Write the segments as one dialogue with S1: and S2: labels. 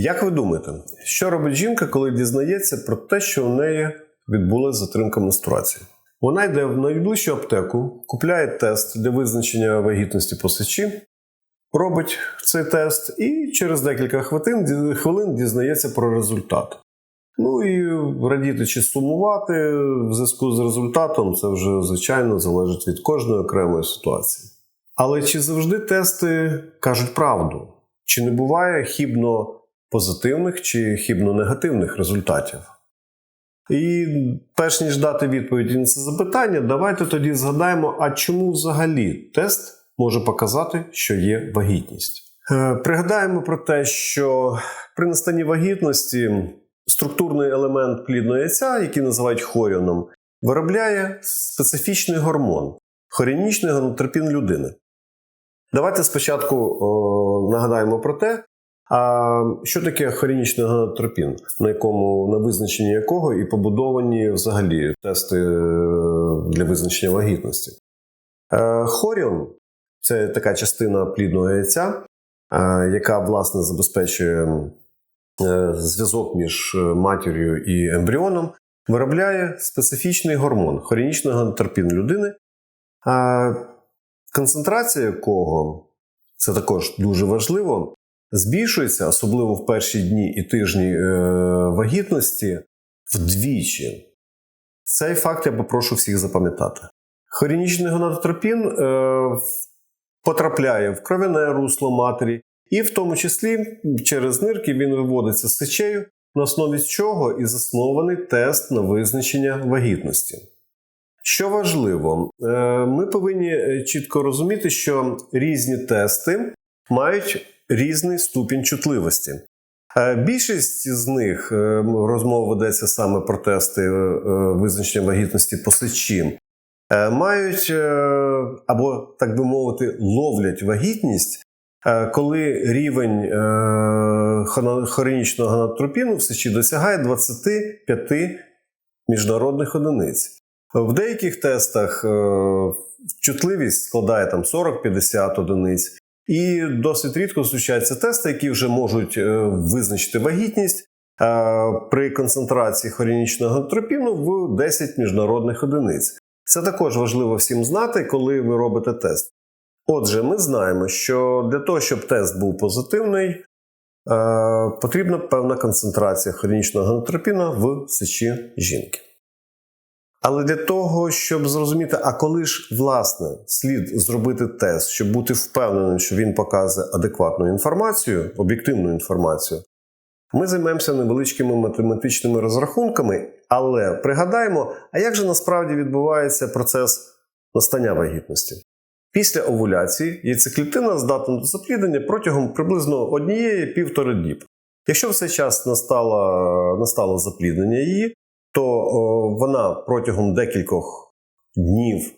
S1: Як ви думаєте, що робить жінка, коли дізнається про те, що у неї відбулася затримка менструації? Вона йде в найближчу аптеку, купляє тест для визначення вагітності по робить цей тест і через декілька хвилин дізнається про результат. Ну і радіти чи сумувати в зв'язку з результатом, це вже звичайно залежить від кожної окремої ситуації. Але чи завжди тести кажуть правду? Чи не буває хібно позитивних чи хібно негативних результатів? І перш ніж дати відповідь на це запитання, давайте тоді згадаємо, а чому взагалі тест може показати, що є вагітність. Е, Пригадаємо про те, що при настанні вагітності структурний елемент плідного яйця, який називають хоріоном, виробляє специфічний гормон хорінічний гонотропін людини. Давайте спочатку о, нагадаємо про те, а що таке хорінічний гонотропін, на якому на визначенні якого і побудовані взагалі тести е, для визначення вагітності. Е, Хоріон це така частина плідного яйця, е, яка власне забезпечує зв'язок між матір'ю і ембріоном, виробляє специфічний гормон хорінічний гонотропін людини, концентрація якого це також дуже важливо, збільшується, особливо в перші дні і тижні е, вагітності, вдвічі. Цей факт я попрошу всіх запам'ятати. Хорінічний гонадотропін е, потрапляє в кровяне русло матері, і в тому числі через нирки він виводиться з сечею, на основі чого і заснований тест на визначення вагітності. Що важливо, е, ми повинні чітко розуміти, що різні тести мають різний ступінь чутливості. Е, Більшість з них е, розмова ведеться саме про тести визначення вагітності по сечі, мають або, так би мовити, ловлять вагітність, коли рівень хорінічного ганатропіну в сечі досягає 25 міжнародних одиниць. В деяких тестах чутливість складає там 40-50 одиниць, і досить рідко зустрічаються тести, які вже можуть визначити вагітність при концентрації хорінічного антропіну в 10 міжнародних одиниць. Це також важливо всім знати, коли ви робите тест. Отже, ми знаємо, що для того, щоб тест був позитивний, потрібна певна концентрація хорінічного ганотропіна в сечі жінки. Але для того, щоб зрозуміти, а коли ж власне слід зробити тест, щоб бути впевненим, що він показує адекватну інформацію, об'єктивну інформацію, ми займемося невеличкими математичними розрахунками, але пригадаємо, а як же насправді відбувається процес настання вагітності? Після овуляції яйцеклітина здатна до запліднення протягом приблизно однієї-півтори діб. Якщо в цей час настало, настало запліднення її, то вона протягом декількох днів,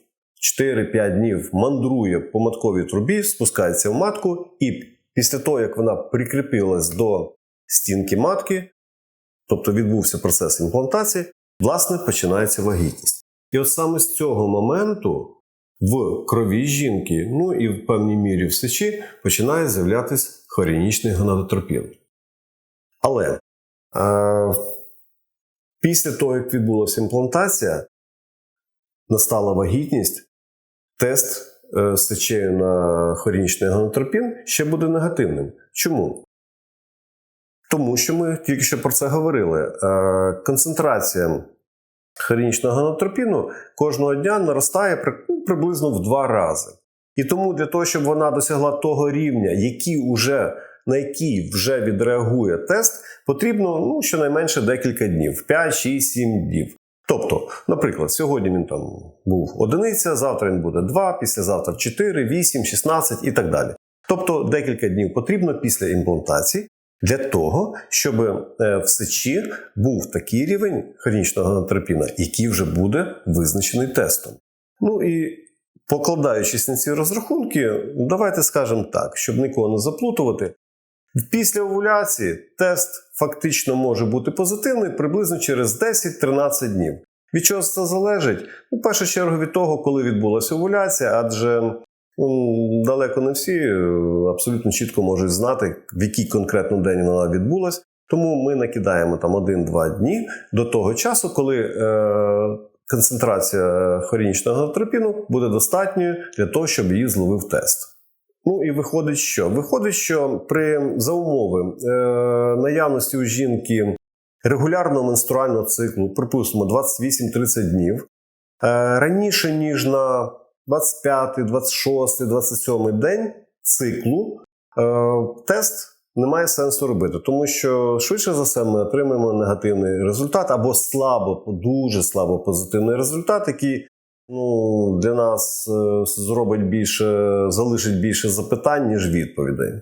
S1: 4-5 днів, мандрує по матковій трубі, спускається в матку, і після того, як вона прикріпилась до стінки матки, тобто відбувся процес імплантації, власне, починається вагітність. І от саме з цього моменту в крові жінки, ну і в певній мірі в сечі, починає з'являтися хорінічний гонадотропін. Але е, після того, як відбулася імплантація, настала вагітність, тест е, сечею на хорінічний гонотропін ще буде негативним. Чому? Тому що ми тільки що про це говорили. Е, концентрація хорінічного гонотропіну кожного дня наростає ну, приблизно в два рази. І тому для того, щоб вона досягла того рівня, який уже, на який вже відреагує тест, потрібно ну, щонайменше декілька днів 5, 6, 7 днів. Тобто, наприклад, сьогодні він там був одиниця, завтра він буде 2, післязавтра 4, 8, 16 і так далі. Тобто декілька днів потрібно після імплантації для того, щоб в сечі був такий рівень хронічного гонотропіна, який вже буде визначений тестом. Ну і покладаючись на ці розрахунки, давайте скажемо так, щоб нікого не заплутувати. Після овуляції тест фактично може бути позитивний приблизно через 10-13 днів. Від чого це залежить? У першу чергу від того, коли відбулася овуляція, адже м, далеко не всі е, абсолютно чітко можуть знати, в який конкретно день вона відбулась. Тому ми накидаємо там 1-2 дні до того часу, коли е, концентрація хорінічного галотропіну буде достатньою для того, щоб її зловив тест. Ну і виходить, що? Виходить, що при за умови е, наявності у жінки регулярного менструального циклу, припустимо, 28-30 днів, е, раніше ніж на 25, 26, 27 день циклу, е, тест немає сенсу робити, тому що швидше за все ми отримаємо негативний результат або слабо, дуже слабо позитивний результат, який ну, для нас е, зробить більше, залишить більше запитань, ніж відповідей.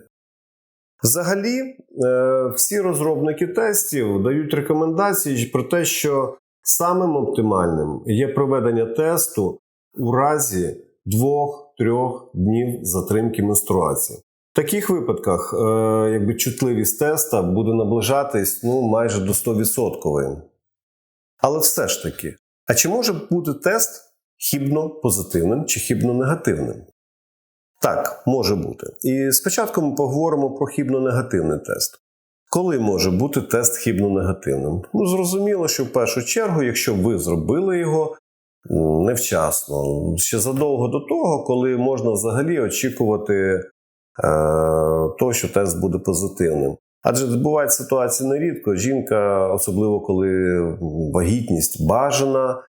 S1: Взагалі, е, всі розробники тестів дають рекомендації про те, що самим оптимальним є проведення тесту у разі 2-3 днів затримки менструації. В таких випадках е, якби чутливість теста буде наближатись ну, майже до 100%. Але все ж таки, а чи може бути тест хібно позитивним чи хібно негативним? Так, може бути. І спочатку ми поговоримо про хібно-негативний тест. Коли може бути тест хібно-негативним? Ну, зрозуміло, що в першу чергу, якщо ви зробили його невчасно, ще задовго до того, коли можна взагалі очікувати е, того, що тест буде позитивним. Адже бувають ситуації нерідко. Жінка, особливо коли вагітність бажана,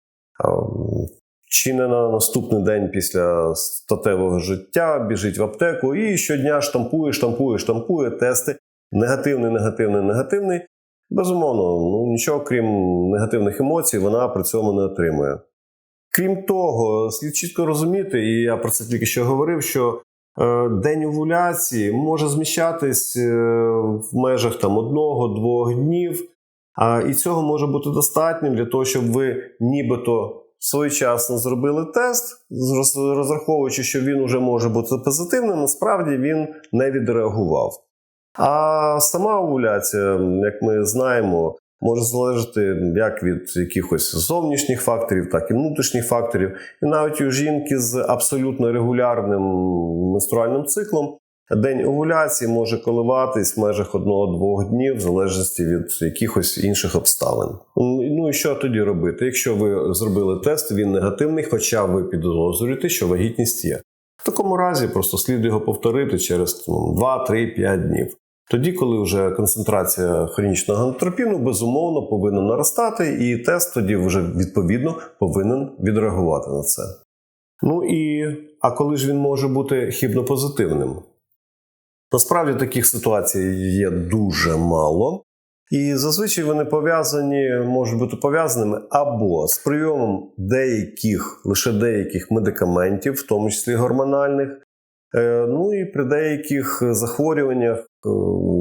S1: чи не на наступний день після статевого життя біжить в аптеку і щодня штампує, штампує, штампує тести. Негативний, негативний, негативний. Безумовно, ну нічого крім негативних емоцій, вона при цьому не отримує. Крім того, слід чітко розуміти, і я про це тільки що говорив, що е, день овуляції може зміщатись е, в межах там одного-двох днів, а, і цього може бути достатнім для того, щоб ви нібито своєчасно зробили тест, розраховуючи, що він вже може бути позитивним, насправді він не відреагував. А сама овуляція, як ми знаємо, може залежати як від якихось зовнішніх факторів, так і внутрішніх факторів. І навіть у жінки з абсолютно регулярним менструальним циклом день овуляції може коливатись в межах одного-двох днів, в залежності від якихось інших обставин. Ну і що тоді робити? Якщо ви зробили тест, він негативний, хоча ви підозрюєте, що вагітність є. В такому разі просто слід його повторити через ну, 2, 3, 5 днів. Тоді, коли вже концентрація хронічного антропіну безумовно повинна наростати, і тест тоді вже відповідно повинен відреагувати на це. Ну і а коли ж він може бути хібно-позитивним? Насправді таких ситуацій є дуже мало, і зазвичай вони пов'язані, можуть бути пов'язаними або з прийомом деяких, лише деяких медикаментів, в тому числі гормональних, Е, Ну і при деяких захворюваннях е,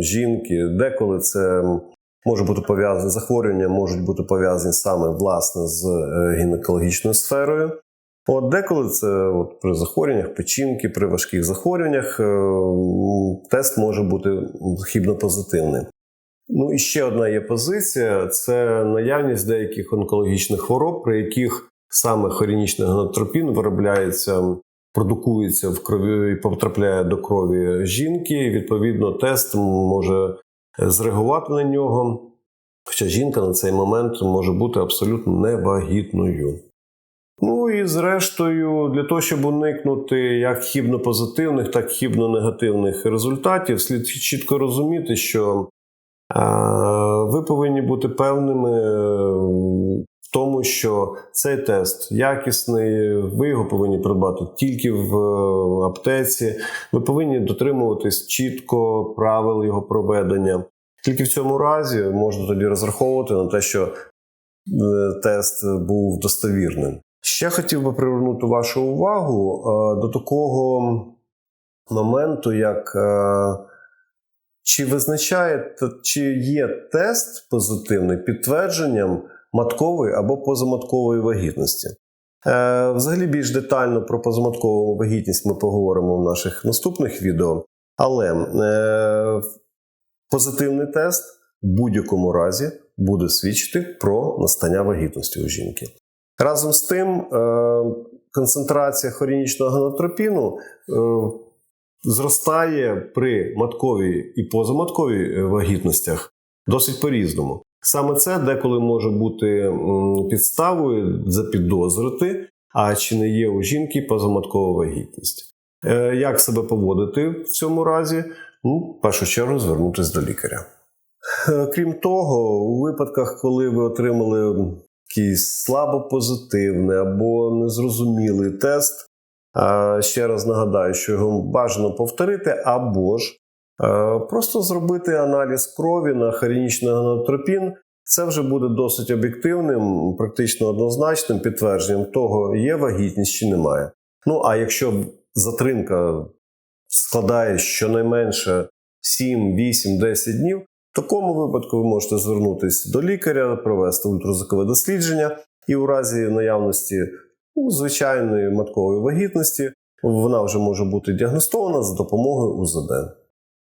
S1: жінки, деколи це може бути пов'язане захворювання, можуть бути пов'язані саме власне з е, гінекологічною сферою. От деколи це от при захворюваннях печінки, при важких захворюваннях е, тест може бути хібно-позитивний. Ну і ще одна є позиція: це наявність деяких онкологічних хвороб, при яких саме хорінічний гонотропін виробляється продукується в крові і потрапляє до крові жінки. І, Відповідно, тест може зреагувати на нього. Хоча жінка на цей момент може бути абсолютно невагітною. Ну і зрештою, для того, щоб уникнути як хібно-позитивних, так хібно-негативних результатів, слід чітко розуміти, що ви повинні бути певними в тому, що цей тест якісний, ви його повинні придбати тільки в е, аптеці. Ви повинні дотримуватись чітко правил його проведення. Тільки в цьому разі можна тоді розраховувати на те, що е, тест був достовірним. Ще хотів би привернути вашу увагу е, до такого моменту, як е, чи визначає, чи є тест позитивний підтвердженням маткової або позаматкової вагітності. Е, Взагалі більш детально про позаматкову вагітність ми поговоримо в наших наступних відео. Але е, позитивний тест в будь-якому разі буде свідчити про настання вагітності у жінки. Разом з тим, е, концентрація хорінічного гонотропіну е, зростає при матковій і позаматковій е, вагітностях досить по-різному. Саме це деколи може бути підставою запідозрити, а чи не є у жінки позаматкова вагітність. Як себе поводити в цьому разі? Ну, в першу чергу звернутися до лікаря. Крім того, у випадках, коли ви отримали якийсь слабо позитивний або незрозумілий тест, ще раз нагадаю, що його бажано повторити, або ж просто зробити аналіз крові на хорінічний гонотропін. Це вже буде досить об'єктивним, практично однозначним підтвердженням того, є вагітність чи немає. Ну а якщо затримка складає щонайменше 7, 8, 10 днів, в такому випадку ви можете звернутися до лікаря, провести ультразвукове дослідження, і у разі наявності ну, звичайної маткової вагітності вона вже може бути діагностована за допомогою УЗД.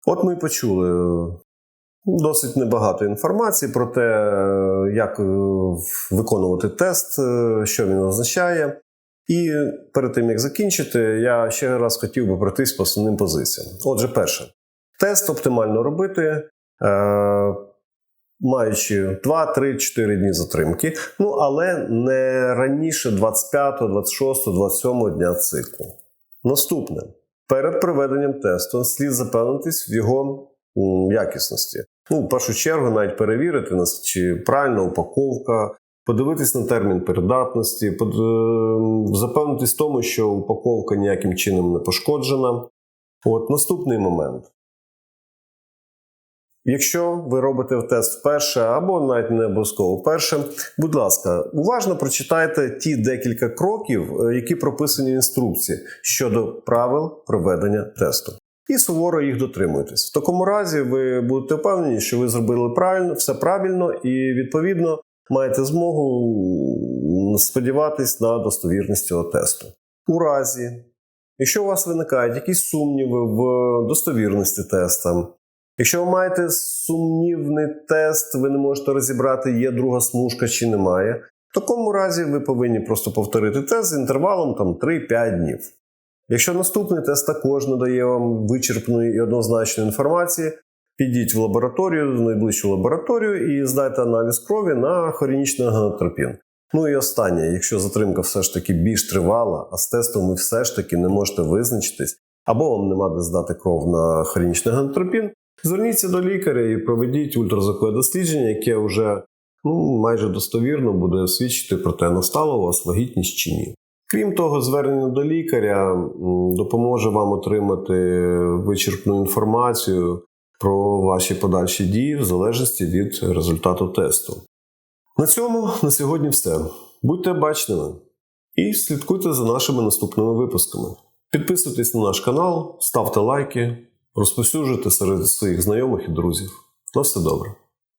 S1: От ми почули е, досить небагато інформації про те, е, як е, виконувати тест, що він означає. І перед тим як закінчити, я ще раз хотів би пройтись по основним позиціям. Отже, перше, тест оптимально робити, маючи 2, 3, 4 дні затримки, ну але не раніше 25, 26, 27 дня циклу. Наступне. Перед проведенням тесту слід запевнитись в його якісності. Ну, в першу чергу, навіть перевірити, нас- чи правильна упаковка, подивитись на термін передатності, под... е, запевнитись в тому, що упаковка ніяким чином не пошкоджена. От наступний момент. Якщо ви робите тест вперше або навіть не обов'язково вперше, будь ласка, уважно прочитайте ті декілька кроків, е, які прописані в інструкції щодо правил проведення тесту. І суворо їх дотримуйтесь. В такому разі ви будете впевнені, що ви зробили правильно, все правильно, і відповідно маєте змогу сподіватись на достовірність цього тесту. У разі, якщо у вас виникають якісь сумніви в достовірності теста, Якщо ви маєте сумнівний тест, ви не можете розібрати, є друга смужка чи немає. В такому разі ви повинні просто повторити тест з інтервалом там 3-5 днів. Якщо наступний тест також не дає вам вичерпної і однозначної інформації, підіть в лабораторію, в найближчу лабораторію і здайте аналіз крові на хорінічний гонотропін. Ну і останнє, якщо затримка все ж таки більш тривала, а з тестом ви все ж таки не можете визначитись, або вам нема де здати кров на хорінічний гонотропін, Зверніться до лікаря і проведіть ультразвукове дослідження, яке вже ну, майже достовірно буде свідчити про те, настала у вас вагітність чи ні. Крім того, звернення до лікаря допоможе вам отримати вичерпну інформацію про ваші подальші дії в залежності від результату тесту. На цьому на сьогодні все. Будьте бачними і слідкуйте за нашими наступними випусками. Підписуйтесь на наш канал, ставте лайки розповсюджуйте серед своїх знайомих і друзів. На все добре.